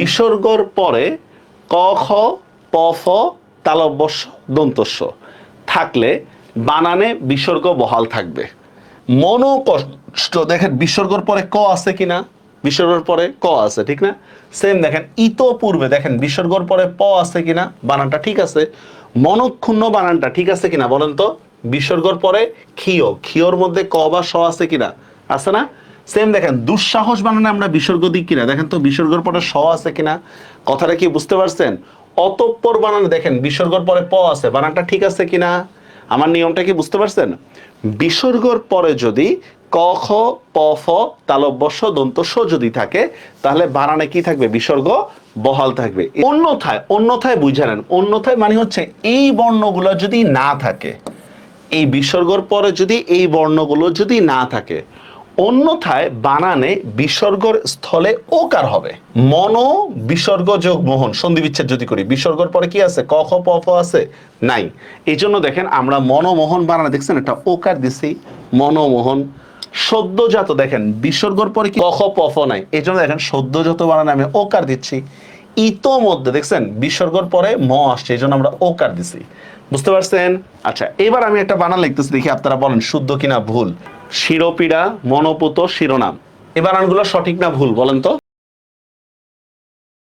বিসর্গর পরে ক, খ, প, ফ, তালব্যস্য, দন্তস্য। থাকলে বানানে বিসর্গ বহাল থাকবে। মনো কষ্ট। দেখেন, বিসর্গর পরে ক আছে কিনা? বিসর্গর পরে ক আছে, ঠিক না? সেম দেখেন ইতো পূর্বে দেখেন, বিসর্গর পরে প আছে কিনা? বানানটা ঠিক আছে। মনক্ষুণ্ণ বানানটা ঠিক আছে কিনা? বলেন তো? বিসর্গর পরে ক্ষীয়। ক্ষীয়র মধ্যে ক বা স আছে কিনা? আছে না? সেম দেখেন, দুঃসাহস বানানে আমরা বিসর্গ দিই কিনা? দেখেন তো বিসর্গর পরে স আছে কিনা? কথাটা কি বুঝতে পারছেন? অতঃপর বানানে দেখেন, বিসর্গর পরে প আছে, বানানটা ঠিক আছে কিনা? আমার নিয়মটা কি বুঝতে পারছেন? বিসর্গর পরে যদি ক, খ, প, ফ তালব্যস্য দন্তস্য যদি থাকে, তাহলে বানানে কি থাকবে? বিসর্গ বহাল থাকবে। অন্যথায় অন্যথায় বুঝে নেন। অন্যথায় মানে হচ্ছে এই বর্ণগুলো যদি না থাকে, এই বিসর্গর পরে যদি এই বর্ণগুলো যদি না থাকে অন্যথায় বানানে বিসর্গর স্থলে ওকার হবে। মন বিসর্গ যোগ মোহন, সন্ধি বিচ্ছেদ যদি করি। বিসর্গর পরে কি আছে? ক, খ, প আছে? নাই। এই জন্য দেখেন আমরা মনমোহন বানানে, দেখছেন? একটা ওকার দিছি মনমোহন সদ্যজাত দেখেন, বিসর্গর পরে কি? ক, খ, প নাই। এই জন্য দেখেন সদ্যজাত বানানে আমি ওকার দিচ্ছি। ইতোমধ্যে দেখছেন? বিসর্গর পরে ম আসছে এই জন্য আমরা ওকার দিছি। বুঝতে পারছেন? আচ্ছা এবার আমি একটা বানান লিখতেছি, দেখি আপনারা বলেন, শুদ্ধ কিনা ভুল? শিরোপীড়া, মনোপুত শিরোনাম। এ বানানগুলো সঠিক না ভুল, বলেন তো?